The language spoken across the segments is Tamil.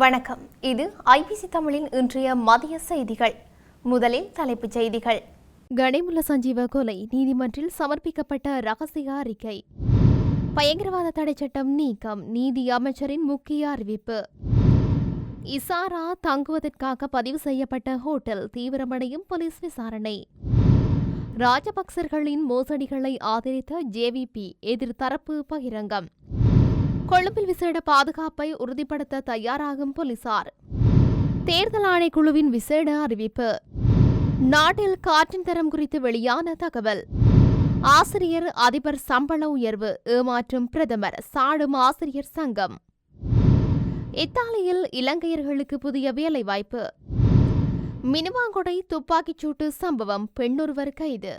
வணக்கம். இது ஐபிசி தமிழின் இன்றைய மதிய செய்திகள். முதலில் தலைப்புச் செய்திகள். கடைமுல்ல சஞ்சீவ கொலை நீதிமன்றில் சமர்ப்பிக்கப்பட்ட ரகசிய அறிக்கை. பயங்கரவாத தடை சட்டம் நீக்கம் நீதி அமைச்சரின் முக்கிய அறிவிப்பு. இசாரா தங்குவதற்காக பதிவு செய்யப்பட்ட ஹோட்டல் தீவிரமடையும் போலீஸ் விசாரணை. ராஜபக்சர்களின் மோசடிகளை ஆதரித்த ஜேவிபி எதிர்த்தரப்பு பகிரங்கம். கொழும்பில் விசேட பாதுகாப்பை உறுதிப்படுத்த தயாராகும் போலீசார். தேர்தல் ஆணைக்குழுவின் விசேட அறிவிப்பு. நாட்டில் காற்றின் தரம் குறித்து வெளியான தகவல். ஆசிரியர் அதிபர் சம்பள உயர்வு ஏமாற்றும் பிரதமர் சாடும் ஆசிரியர் சங்கம். இத்தாலியில் இலங்கையர்களுக்கு புதிய வேலைவாய்ப்பு. மினுவாங்கொடை துப்பாக்கிச் சூட்டு சம்பவம் பெண்ணொருவர் கைது.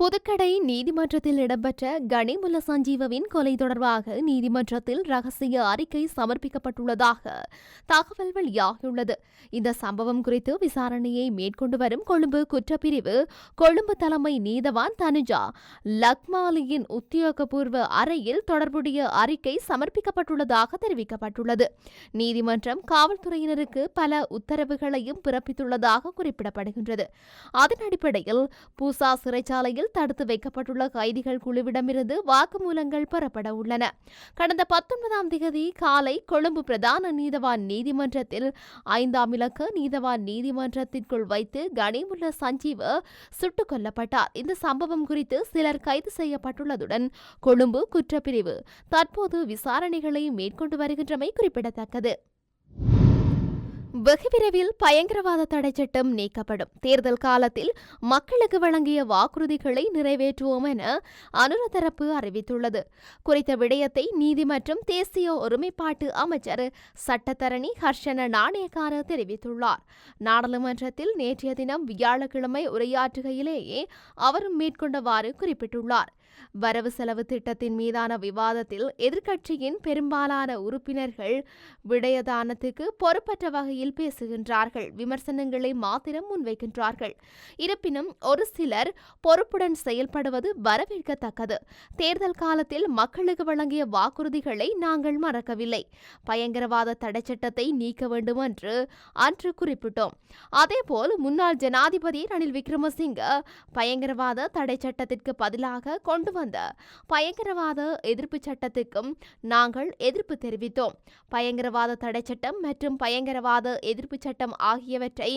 புதுக்கடை நீதிமன்றத்தில் இடம்பெற்ற கனிமுல்ல சஞ்சீவவின் கொலை தொடர்பாக நீதிமன்றத்தில் ரகசிய அறிக்கை சமர்ப்பிக்கப்பட்டுள்ளதாக தகவல் வெளியாகியுள்ளது. இந்த சம்பவம் குறித்து விசாரணையை மேற்கொண்டு வரும் கொழும்பு குற்றப்பிரிவு கொழும்பு தலைமை நீதவான் தனுஜா லக்மாலியின் உத்தியோகபூர்வ அறையில் தொடர்புடைய அறிக்கை சமர்ப்பிக்கப்பட்டுள்ளதாக தெரிவிக்கப்பட்டுள்ளது. நீதிமன்றம் காவல்துறையினருக்கு பல உத்தரவுகளையும் பிறப்பித்துள்ளதாக குறிப்பிடப்படுகின்றது. அதன் அடிப்படையில் பூசா சிறைச்சாலையில் தடுத்து வைக்கப்பட்டுள்ள கைதிகள் குழுவிடமிருந்து வாக்குமூலங்கள் பெறப்பட உள்ளன. கடந்த பத்தொன்பதாம் தேதி காலை கொழும்பு பிரதான நீதவான் நீதிமன்றத்தில் ஐந்தாம் இலக்க நீதவான் நீதிமன்றத்திற்குள் வைத்து கனிமுல்ல சஞ்சீவ சுட்டுக் கொல்லப்பட்டார். இந்த சம்பவம் குறித்து சிலர் கைது செய்யப்பட்டுள்ளதுடன் கொழும்பு குற்றப்பிரிவு தற்போது விசாரணைகளை மேற்கொண்டு வருகின்றமை குறிப்பிடத்தக்கது. வெகு விரைவில் பயங்கரவாத தடை சட்டம் நீக்கப்படும். தேர்தல் காலத்தில் மக்களுக்கு வழங்கிய வாக்குறுதிகளை நிறைவேற்றுவோம் என அனுர தரப்பு அறிவித்துள்ளது. குறித்த விடயத்தை நீதி மற்றும் தேசிய ஒருமைப்பாட்டு அமைச்சர் சட்டத்தரணி ஹர்ஷன நாணயக்கார தெரிவித்துள்ளார். நாடாளுமன்றத்தில் நேற்றைய தினம் வியாழக்கிழமை உரையாற்றுகையிலேயே அவர் மேற்கொண்டவாறு குறிப்பிட்டுள்ளார். வரவு செலவு திட்டத்தின் மீதான விவாதத்தில் எதிர்க்கட்சியின் பெரும்பாலான உறுப்பினர்கள் விடயதானத்துக்கு பொறுப்பற்ற வகையில் பேசுகின்றார்கள். விமர்சனங்களை மாத்திரம் முன்வைக்கின்றார்கள். இருப்பினும் ஒரு சிலர் பொறுப்புடன் செயல்படுவது வரவேற்கத்தக்கது. தேர்தல் காலத்தில் மக்களுக்கு வழங்கிய வாக்குறுதிகளை நாங்கள் மறக்கவில்லை. பயங்கரவாத தடை சட்டத்தை நீக்க வேண்டும் என்று அன்று குறிப்பிட்டோம். அதேபோல் முன்னாள் ஜனாதிபதி ரணில் விக்ரமசிங்க பயங்கரவாத தடை சட்டத்திற்கு பதிலாக கொண்டு வந்த பயங்கரவாத எதிர்ப்பு சட்டத்துக்கும் நாங்கள் எதிர்ப்பு தெரிவித்தோம். பயங்கரவாத தடை சட்டம் மற்றும் பயங்கரவாத எதிர்ப்பு சட்டம் ஆகியவற்றை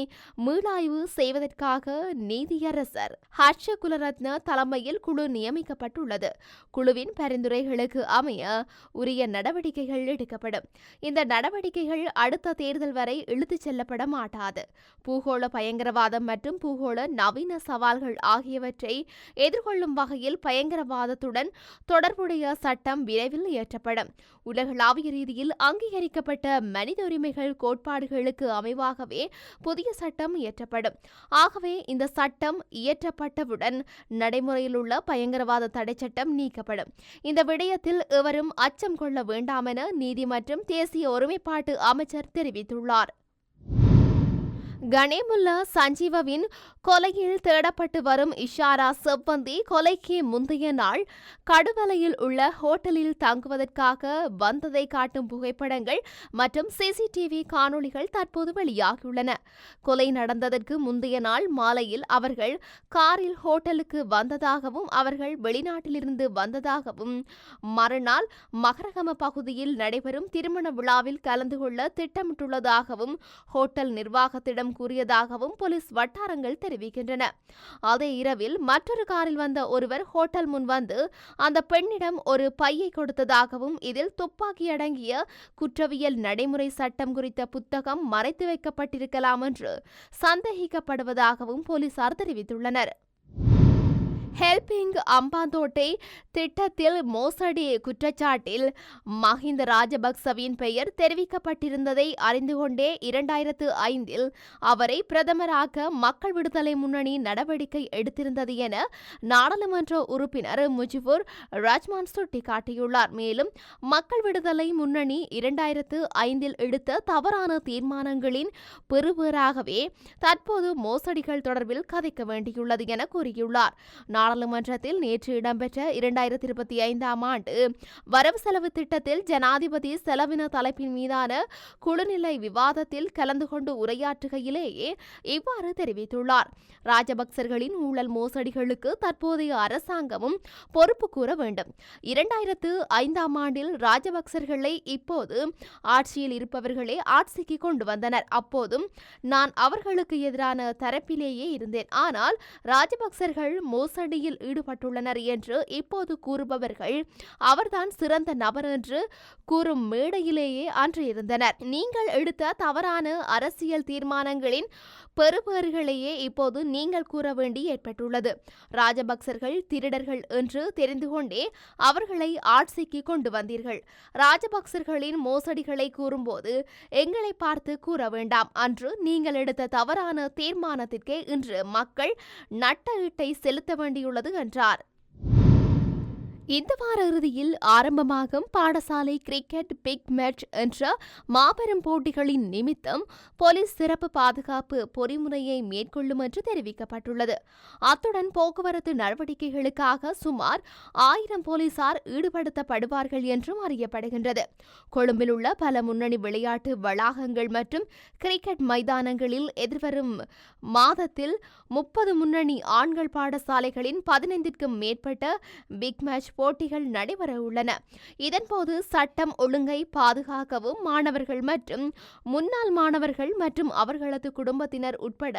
மீளாய்வு செய்வதற்காக நீதியரசர் ஹர்ஷ குலரத்ன தலைமையில் குழு நியமிக்கப்பட்டுள்ளது. குழுவின் பரிந்துரைகளுக்கு அமைய உரிய நடவடிக்கைகள் எடுக்கப்படும். இந்த நடவடிக்கைகள் அடுத்த தேர்தல் வரை இழுத்துச் செல்லப்பட மாட்டாது. பூகோள பயங்கரவாதம் மற்றும் பூகோள நவீன சவால்கள் ஆகியவற்றை எதிர்கொள்ளும் வகையில் பயங்கரவாதத்துடன் தொடர்புடைய சட்டம் விரைவில் இயற்றப்படும். உலகளாவிய ரீதியில் அங்கீகரிக்கப்பட்ட மனித உரிமைகள் கோட்பாடுகளுக்கு அமைவாகவே புதிய சட்டம் இயற்றப்படும். ஆகவே இந்த சட்டம் இயற்றப்பட்டவுடன் நடைமுறையில் உள்ள பயங்கரவாத தடை சட்டம் நீக்கப்படும். இந்த விடயத்தில் எவரும் அச்சம் கொள்ள வேண்டாமென நீதி மற்றும் தேசிய ஒருமைப்பாட்டு அமைச்சர் தெரிவித்துள்ளார். கணேமுல்லா சஞ்சீவவின் கொலையில் தேடப்பட்டு வரும் இஷாரா செவ்வந்தி கொலைக்கு முந்தைய நாள் கடுவலையில் உள்ள ஹோட்டலில் தங்குவதற்காக வந்ததை காட்டும் புகைப்படங்கள் மற்றும் சிசிடிவி காணொளிகள் தற்போது வெளியாகியுள்ளன. கொலை நடந்ததற்கு முந்தைய நாள் மாலையில் அவர்கள் காரில் ஹோட்டலுக்கு வந்ததாகவும் அவர்கள் வெளிநாட்டிலிருந்து வந்ததாகவும் மறுநாள் மகரகம பகுதியில் நடைபெறும் திருமண விழாவில் கலந்து கொள்ள திட்டமிட்டுள்ளதாகவும் ஹோட்டல் நிர்வாகத்திடம் கூறியதாகவும் போலீஸ் வட்டாரங்கள் தெரிவிக்கின்றன. அதே இரவில் மற்றொரு காரில் வந்த ஒருவர் ஹோட்டல் முன் வந்து அந்த பெண்ணிடம் ஒரு பையை கொடுத்ததாகவும் இதில் துப்பாக்கி அடங்கிய குற்றவியல் நடைமுறை சட்டம் குறித்த புத்தகம் மறைத்து வைக்கப்பட்டிருக்கலாம் என்று சந்தேகிக்கப்படுவதாகவும் போலீசார் தெரிவித்துள்ளனர். ஹெல்பிங் அம்பாந்தோட்டை திட்டத்தில் மோசடி குற்றச்சாட்டில் மஹிந்த ராஜபக்சவின் பெயர் தெரிவிக்கப்பட்டிருந்ததை அறிந்து கொண்டே இரண்டாயிரத்து ஐந்தில் அவரை பிரதமராக்க மக்கள் விடுதலை முன்னணி நடவடிக்கை எடுத்திருந்தது என நாடாளுமன்ற உறுப்பினர் முஜிபுர் ராஜ்மான் சுட்டிக்காட்டியுள்ளார் மேலும் மக்கள் விடுதலை முன்னணி இரண்டாயிரத்து ஐந்தில் எடுத்த தவறான தீர்மானங்களின் பெறுபேறாகவே தற்போது மோசடிகள் தொடர்பில் கதைக்க வேண்டியுள்ளது என கூறியுள்ளார். நாடாளுமன்றத்தில் நேற்று இடம்பெற்ற இரண்டாயிரத்தி இருபத்தி ஐந்தாம் ஆண்டு வரவு செலவு திட்டத்தில் ஜனாதிபதி செலவின தலைப்பின் மீதான குழுநிலை விவாதத்தில் கலந்து கொண்டு உரையாற்றுகையிலேயே இவ்வாறு தெரிவித்துள்ளார். ராஜபக்சர்களின் ஊழல் மோசடிகளுக்கு தற்போதைய அரசாங்கமும் பொறுப்பு கூற வேண்டும். இரண்டாயிரத்து ஐந்தாம் ஆண்டில் ராஜபக்சர்களை இப்போது ஆட்சியில் இருப்பவர்களே ஆட்சிக்கு கொண்டு வந்தனர். அப்போதும் நான் அவர்களுக்கு எதிரான தரப்பிலேயே இருந்தேன். ஆனால் ராஜபக்சர்கள் மோசடி மோசடியில் ஈடுபட்டுள்ளனர் என்று இப்போது கூறுபவர்கள் அவர்தான் சிறந்த நபர் என்று கூறும் மேடையிலேயே அன்று இருந்தனர் நீங்கள் எடுத்த தவறான அரசியல் தீர்மானங்களின் பெறுபேறுகளையே இப்போது நீங்கள் கூற வேண்டி ஏற்பட்டுள்ளது. ராஜபக்சர்கள் திருடர்கள் என்று தெரிந்து கொண்டே அவர்களை ஆட்சிக்கு கொண்டு வந்தீர்கள். ராஜபக்சர்களின் மோசடிகளை கூறும்போது எங்களை பார்த்து கூற வேண்டாம். அன்று நீங்கள் எடுத்த தவறான தீர்மானத்திற்கே இன்று மக்கள் நட்ட ஈட்டை செலுத்த வேண்டிய வேண்டியுள்ளது என்றார். இந்த வார இறுதியில் ஆரம்பமாகும் பாடசாலை கிரிக்கெட் பிக் மேட்ச் என்ற மாபெரும் போட்டிகளின் நிமித்தம் போலீஸ் சிறப்பு பாதுகாப்பு பொறிமுறையை மேற்கொள்ளும் என்று தெரிவிக்கப்பட்டுள்ளது. அத்துடன் போக்குவரத்து நடவடிக்கைகளுக்காக சுமார் ஆயிரம் போலீசார் ஈடுபடுத்தப்படுவார்கள் என்றும் அறியப்படுகின்றது. கொழும்பில் உள்ள பல முன்னணி விளையாட்டு வளாகங்கள் மற்றும் கிரிக்கெட் மைதானங்களில் எதிர்வரும் மாதத்தில் முப்பது முன்னணி ஆண்கள் பாடசாலைகளின் பதினைந்திற்கும் மேற்பட்ட பிக் மேட்ச் போட்டிகள் நடைபெற உள்ளன. இதன்போது சட்டம் ஒழுங்கை பாதுகாக்கவும் மாணவர்கள் மற்றும் முன்னாள் மாணவர்கள் மற்றும் அவர்களது குடும்பத்தினர் உட்பட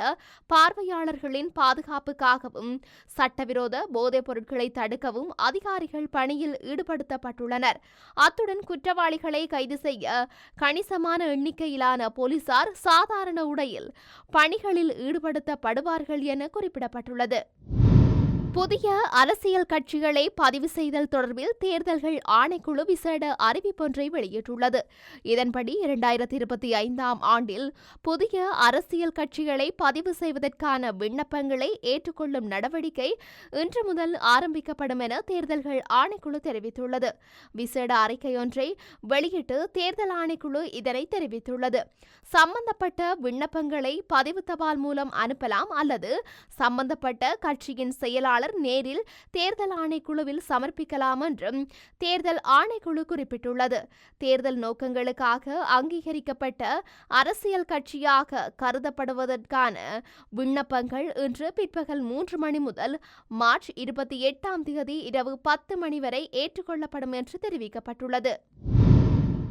பார்வையாளர்களின் பாதுகாப்புக்காகவும் சட்டவிரோத போதைப் பொருட்களை தடுக்கவும் அதிகாரிகள் பணியில் ஈடுபடுத்தப்பட்டுள்ளனர். அத்துடன் குற்றவாளிகளை கைது செய்ய கணிசமான எண்ணிக்கையிலான போலீசார் சாதாரண உடையில் பணிகளில் ஈடுபடுத்தப்படுவார்கள் என குறிப்பிடப்பட்டுள்ளது. புதிய அரசியல் கட்சிகளை பதிவு செய்தல் தொடர்பில் தேர்தல்கள் ஆணைக்குழு விசேட அறிவிப்பொன்றை வெளியிட்டுள்ளது. இதன்படி இரண்டாயிரத்தி இருபத்தி ஐந்தாம் ஆண்டில் புதிய அரசியல் கட்சிகளை பதிவு செய்வதற்கான விண்ணப்பங்களை ஏற்றுக்கொள்ளும் நடவடிக்கை இன்று முதல் ஆரம்பிக்கப்படும் என தேர்தல்கள் ஆணைக்குழு தெரிவித்துள்ளது. விசேட அறிக்கையொன்றை வெளியிட்டு தேர்தல் ஆணைக்குழு இதனை தெரிவித்துள்ளது. சம்பந்தப்பட்ட விண்ணப்பங்களை பதிவு தபால் மூலம் அனுப்பலாம் அல்லது சம்பந்தப்பட்ட கட்சியின் செயலாளர் நேரில் தேர்தல் ஆணைக்குழுவில் சமர்ப்பிக்கலாம் என்றும் தேர்தல் ஆணைக்குழு குறிப்பிட்டுள்ளது. தேர்தல் நோக்கங்களுக்காக அங்கீகரிக்கப்பட்ட அரசியல் கட்சியாக கருதப்படுவதற்கான விண்ணப்பங்கள் இன்று பிற்பகல் மூன்று மணி முதல் மார்ச் இருபத்தி எட்டாம் தேதி இரவு பத்து மணி வரை ஏற்றுக்கொள்ளப்படும் என்று தெரிவிக்கப்பட்டுள்ளது.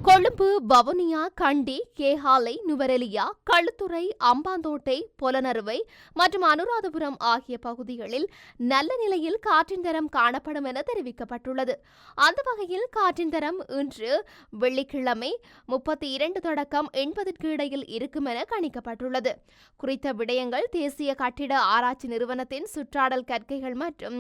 கொழும்பு வவுனியா கண்டி கேஹாலை நுவரெலியா களுத்துறை அம்பாந்தோட்டை பொலனறுவை மற்றும் அனுராதபுரம் ஆகிய பகுதிகளில் நல்ல நிலையில் காற்றின் தரம் காணப்படும் என தெரிவிக்கப்பட்டுள்ளது. அந்த வகையில் காற்றின் தரம் இன்று வெள்ளிக்கிழமை முப்பத்தி இரண்டு தொடக்கம் எண்பதற்கு இடையில் இருக்கும் என கணிக்கப்பட்டுள்ளது. குறித்த விடயங்கள் தேசிய கட்டிட ஆராய்ச்சி நிறுவனத்தின் சுற்றாடல் கற்கைகள் மற்றும்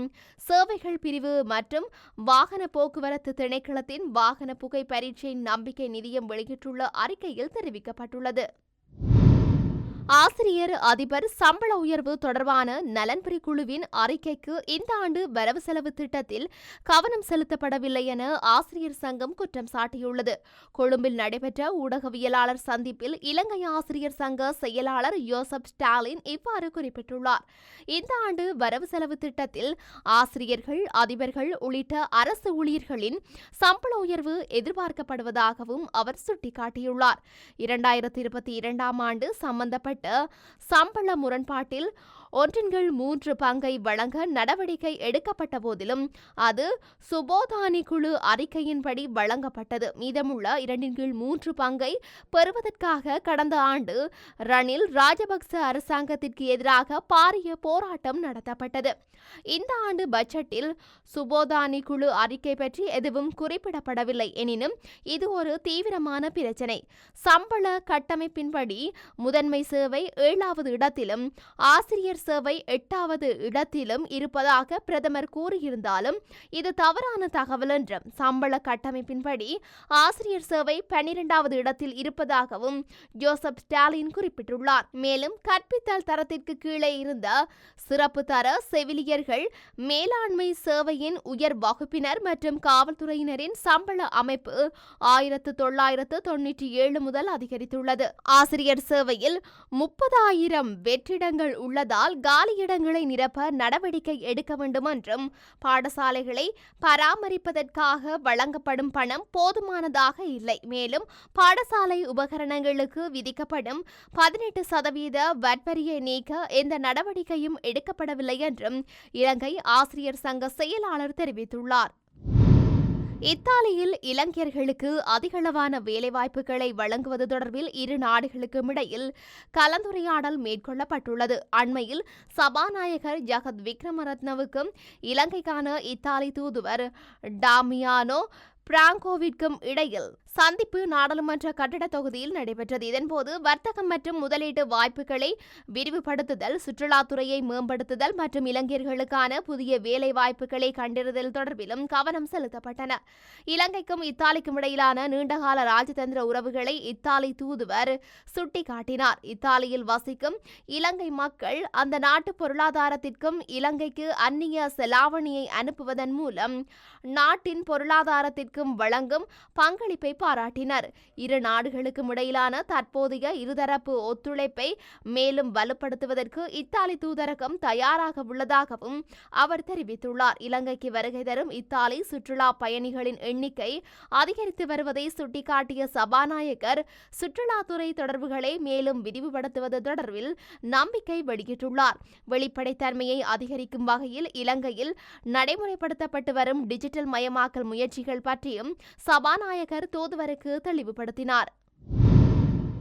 சேவைகள் பிரிவு மற்றும் வாகன போக்குவரத்து திணைக்களத்தின் வாகன புகை பரீட்சை நம்பிக்கை நிதியம் வெளியிட்டுள்ள அறிக்கையில் தெரிவிக்கப்பட்டுள்ளது. ஆசிரியர் அதிபர் சம்பள உயர்வு தொடர்பான நலன்புரி குழுவின் அறிக்கைக்கு இந்த ஆண்டு வரவு செலவு திட்டத்தில் கவனம் செலுத்தப்படவில்லை என ஆசிரியர் சங்கம் குற்றம் சாட்டியுள்ளது. கொழும்பில் நடைபெற்ற ஊடகவியலாளர் சந்திப்பில் இலங்கை ஆசிரியர் சங்க செயலாளர் யோசப் ஸ்டாலின் இவ்வாறு குறிப்பிட்டுள்ளார். இந்த ஆண்டு வரவு செலவு திட்டத்தில் ஆசிரியர்கள் அதிபர்கள் உள்ளிட்ட அரசு ஊழியர்களின் சம்பள உயர்வு எதிர்பார்க்கப்படுவதாகவும் அவர் சுட்டிக்காட்டியுள்ளார். இரண்டாயிரத்தி இருபத்தி இரண்டாம் ஆண்டு சம்பந்தப்பட்ட சம்பள முரண்பாட்டில் ஒன்றின் கீழ் மூன்று பங்கை வழங்க நடவடிக்கை எடுக்கப்பட்ட போதிலும் அது சுபோதானி குழு அறிக்கையின்படி வழங்கப்பட்டது. மீதமுள்ள இரண்டின் கீழ் மூன்று பங்கை பெறுவதற்காக கடந்த ஆண்டு ரணில் ராஜபக்ச அரசாங்கத்திற்கு எதிராக பாரிய போராட்டம் நடத்தப்பட்டது. இந்த ஆண்டு பட்ஜெட்டில் சுபோதானி குழு அறிக்கை பற்றி எதுவும் குறிப்பிடப்படவில்லை. எனினும் இது ஒரு தீவிரமான பிரச்சினை. சம்பள கட்டமைப்பின்படி முதன்மை சேவை ஏழாவது இடத்திலும் ஆசிரியர் சேவை எட்டாவது இடத்திலும் இருப்பதாக பிரதமர் கூறியிருந்தாலும் இது தவறான தகவல் என்றும் சம்பள கட்டமைப்பின்படி ஆசிரியர் சேவை பனிரெண்டாவது இடத்தில் இருப்பதாகவும் ஜோசப் ஸ்டாலின் குறிப்பிட்டுள்ளார். மேலும் கற்பித்தல் தரத்திற்கு கீழே இருந்த சிறப்பு தர செவிலியர்கள் மேலாண்மை சேவையின் உயர் வகுப்பினர் மற்றும் காவல்துறையினரின் சம்பள அமைப்பு ஆயிரத்து தொள்ளாயிரத்து தொன்னூற்றி ஏழு முதல் அதிகரித்துள்ளது. ஆசிரியர் சேவையில் முப்பதாயிரம் வெற்றிடங்கள் உள்ளதால் இருப்பதால் காலியிடங்களை நிரப்ப நடவடிக்கை எடுக்க வேண்டும் என்றும் பாடசாலைகளை பராமரிப்பதற்காக வழங்கப்படும் பணம் போதுமானதாக இல்லை. மேலும் பாடசாலை உபகரணங்களுக்கு விதிக்கப்படும் பதினெட்டு சதவீத வட்வரியை நீக்க எந்த நடவடிக்கையும் எடுக்கப்படவில்லை என்றும் இலங்கை ஆசிரியர் சங்க செயலாளர் தெரிவித்துள்ளார். இத்தாலியில் இளைஞர்களுக்கு அதிகளவான வேலைவாய்ப்புகளை வழங்குவது தொடர்பில் இரு நாடுகளுக்கும் இடையில் கலந்துரையாடல் மேற்கொள்ளப்பட்டுள்ளது. அண்மையில் சபாநாயகர் ஜகத் விக்ரமரத்னவுக்கும் இலங்கைக்கான இத்தாலி தூதுவர் டாமியானோ பிராங்கோவிற்கும் இடையில் சந்திப்பு நாடாளுமன்ற கட்டட தொகுதியில் நடைபெற்றது. இதன்போது வர்த்தகம் மற்றும் முதலீட்டு வாய்ப்புகளை விரிவுபடுத்துதல் சுற்றுலாத்துறையை மேம்படுத்துதல் மற்றும் இளைஞர்களுக்கான புதிய வேலை வாய்ப்புகளை கண்டறிதல் தொடர்பிலும் கவனம் செலுத்தப்பட்டன. இலங்கைக்கும் இத்தாலிக்கும் இடையிலான நீண்டகால ராஜதந்திர உறவுகளை இத்தாலி தூதுவர் சுட்டிக்காட்டினார். இத்தாலியில் வசிக்கும் இலங்கை மக்கள் அந்த நாட்டு பொருளாதாரத்திற்கும் இலங்கைக்கு அந்நிய செலாவணியை அனுப்புவதன் மூலம் நாட்டின் பொருளாதாரத்திற்கும் வழங்கும் பங்களிப்பை பாராட்டினர். இரு நாடுகளுக்கும் இடையிலான தற்போதைய இருதரப்பு ஒத்துழைப்பை மேலும் வலுப்படுத்துவதற்கு இத்தாலி தூதரகம் தயாராக உள்ளதாகவும் அவர் தெரிவித்துள்ளார். இலங்கைக்கு வருகை தரும் இத்தாலி சுற்றுலா பயணிகளின் எண்ணிக்கை அதிகரித்து வருவதை சுட்டிக்காட்டிய சபாநாயகர் சுற்றுலாத்துறை தொடர்புகளை மேலும் விரிவுபடுத்துவது தொடர்பில் நம்பிக்கை வெளியிட்டுள்ளார். வெளிப்படைத்தன்மையை அதிகரிக்கும் வகையில் இலங்கையில் நடைமுறைப்படுத்தப்பட்டு வரும் டிஜிட்டல் மயமாக்கல் முயற்சிகள் பற்றியும் சபாநாயகர் வரைக்கு தெளிவுபடுத்தினார்.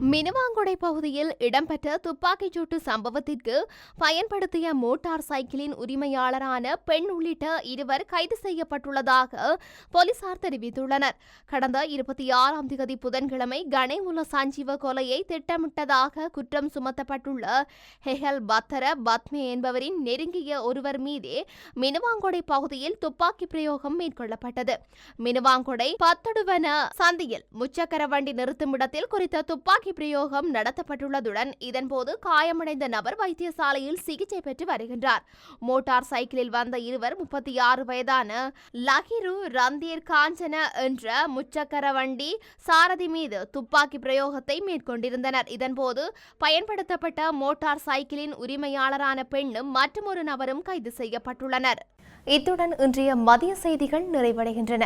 மினுவாங்குடை பகுதியில் இடம்பெற்ற துப்பாக்கிச்சூட்டு சம்பவத்திற்கு பயன்படுத்திய மோட்டார் சைக்கிளின் உரிமையாளரான பெண் உள்ளிட்ட இருவர் கைது செய்யப்பட்டுள்ளதாக போலீசார் தெரிவித்துள்ளனர். கடந்த இருபத்தி ஆறாம் தேதி புதன்கிழமை கணேமுல சஞ்சீவ கொலையை திட்டமிட்டதாக குற்றம் சுமத்தப்பட்டுள்ள ஹெஹல் பத்தர பத்மே என்பவரின் நெருங்கிய ஒருவர் மீதே மினுவாங்கொடை பகுதியில் துப்பாக்கி பிரயோகம் மேற்கொள்ளப்பட்டது. மினுவாங்கொடை பத்தடுவன சந்தியில் முச்சக்கர வண்டி நிறுத்துமிடத்தில் குறித்த துப்பாக்கி துப்பாக்கி பிரயோகம் நடத்தப்பட்டுள்ளதுடன் இதன்போது காயமடைந்த நபர் வைத்தியசாலையில் சிகிச்சை பெற்று வருகின்றார். மோட்டார் சைக்கிளில் வந்த இருவர் முப்பத்தி ஆறு வயதான லஹிரு ரந்தீர் காஞ்சன என்ற முச்சக்கர வண்டி சாரதி மீது துப்பாக்கி பிரயோகத்தை மேற்கொண்டிருந்தனர். இதன்போது பயன்படுத்தப்பட்ட மோட்டார் சைக்கிளின் உரிமையாளரான பெண்ணும் மற்றொரு நபரும் கைது செய்யப்பட்டுள்ளனர். இத்துடன் இன்றைய மதிய செய்திகள் நிறைவடைகின்றன.